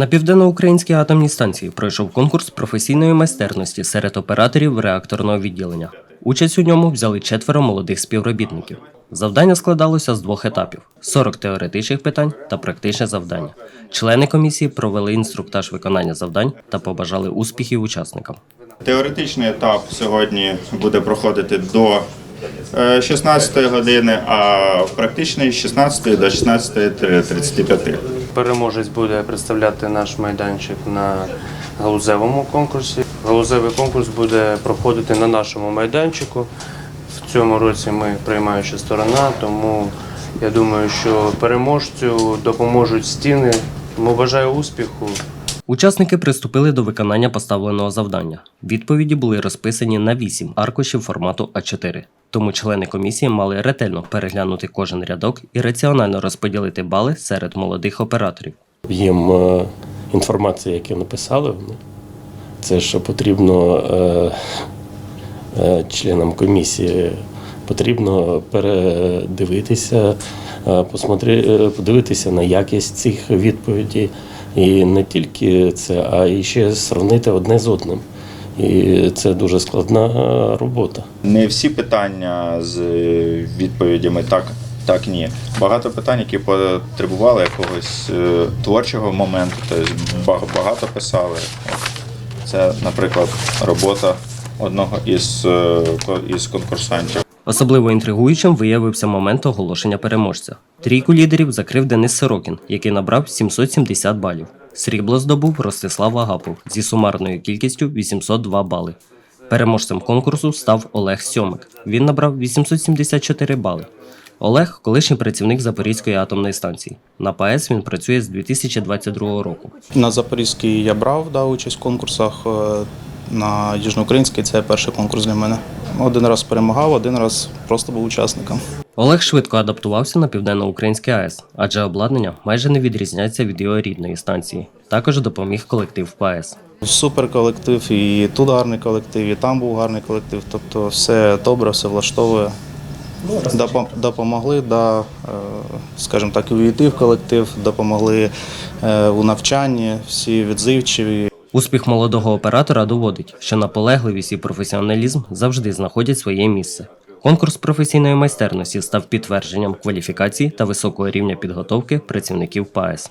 На південноукраїнській атомній станції пройшов конкурс професійної майстерності серед операторів реакторного відділення. Участь у ньому взяли четверо молодих співробітників. Завдання складалося з двох етапів: 40 теоретичних питань та практичне завдання. Члени комісії провели інструктаж виконання завдань та побажали успіхів учасникам. Теоретичний етап сьогодні буде проходити до е, 16 години, а практичний з 16 до 16.35. Переможець буде представляти наш майданчик на галузевому конкурсі. Галузевий конкурс буде проходити на нашому майданчику. В цьому році ми приймаюча сторона, тому я думаю, що переможцю допоможуть стіни. Тому бажаю успіху. Учасники приступили до виконання поставленого завдання. Відповіді були розписані на 8 аркушів формату А4. Тому члени комісії мали ретельно переглянути кожен рядок і раціонально розподілити бали серед молодих операторів. їм е, інформацію, яку написали. Це що потрібно е, е, членам комісії, потрібно передивитися, посмотри- подивитися на якість цих відповідей. І не тільки це, а і ще сравнити одне з одним. І це дуже складна робота. Не всі питання з відповідями так, так ні. Багато питань, які потребували якогось е, творчого моменту, тобто багато писали. Це, наприклад, робота одного із, е, із конкурсантів. Особливо інтригуючим виявився момент оголошення переможця. Трійку лідерів закрив Денис Сорокін, який набрав 770 балів. Срібло здобув Ростислав Агапов зі сумарною кількістю 802 бали. Переможцем конкурсу став Олег Сьомик. Він набрав 874 бали. Олег колишній працівник Запорізької атомної станції. На ПАЕС він працює з 2022 року. На Запорізькій я брав да, участь в конкурсах. На Южноукраїнській це перший конкурс для мене. Один раз перемагав, один раз просто був учасником. Олег швидко адаптувався на південноукраїнський АЕС, адже обладнання майже не відрізняється від його рідної станції. Також допоміг колектив ПАЕС. Супер колектив, і тут гарний колектив, і там був гарний колектив. Тобто все добре, все влаштовує. Допомогли, да, е, скажімо так, увійти в колектив, допомогли е, у навчанні, всі відзивчиві, Успіх молодого оператора доводить, що наполегливість і професіоналізм завжди знаходять своє місце. Конкурс професійної майстерності став підтвердженням кваліфікації та високого рівня підготовки працівників ПАЕС.